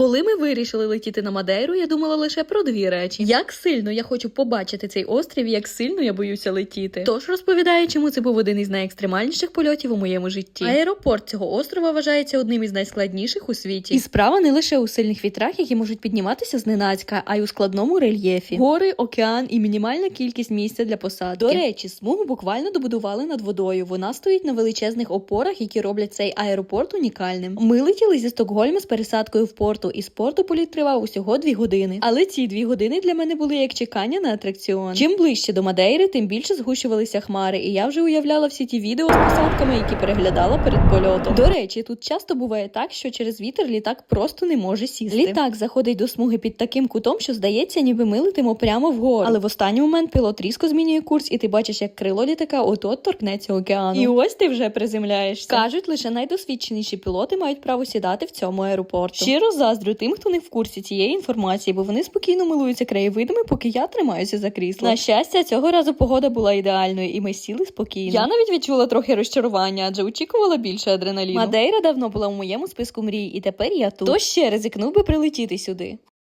Коли ми вирішили летіти на Мадейру, я думала лише про дві речі: як сильно я хочу побачити цей острів, і як сильно я боюся летіти. Тож розповідаю, чому це був один із найекстремальніших польотів у моєму житті. Аеропорт цього острова вважається одним із найскладніших у світі. І справа не лише у сильних вітрах, які можуть підніматися зненацька, а й у складному рельєфі. Гори, океан і мінімальна кількість місця для посадки. До речі, смугу буквально добудували над водою. Вона стоїть на величезних опорах, які роблять цей аеропорт унікальним. Ми летіли зі Стокгольма з пересадкою в порту, і з порту політ тривав усього дві години. Але ці дві години для мене були як чекання на атракціон. Чим ближче до Мадейри, тим більше згущувалися хмари, і я вже уявляла всі ті відео з посадками, які переглядала перед польотом. До речі, тут часто буває так, що через вітер літак просто не може сісти. Літак заходить до смуги під таким кутом, що здається, ніби ми летимо прямо вгору. Але в останній момент пілот різко змінює курс, і ти бачиш, як крило літака от-от торкнеться океану. І ось ти вже приземляєшся. Кажуть, лише найдосвідченіші пілоти мають право сідати в цьому аеропорту. Щиро заздрю тим, хто не в курсі цієї інформації, бо вони спокійно милуються краєвидами, поки я тримаюся за крісло. На щастя, цього разу погода була ідеальною, і ми сіли спокійно. Я навіть відчула трохи розчарування, адже очікувала більше адреналіну. Мадейра давно була в моєму списку мрій, і тепер я тут. Хто ще ризикнув би прилетіти сюди?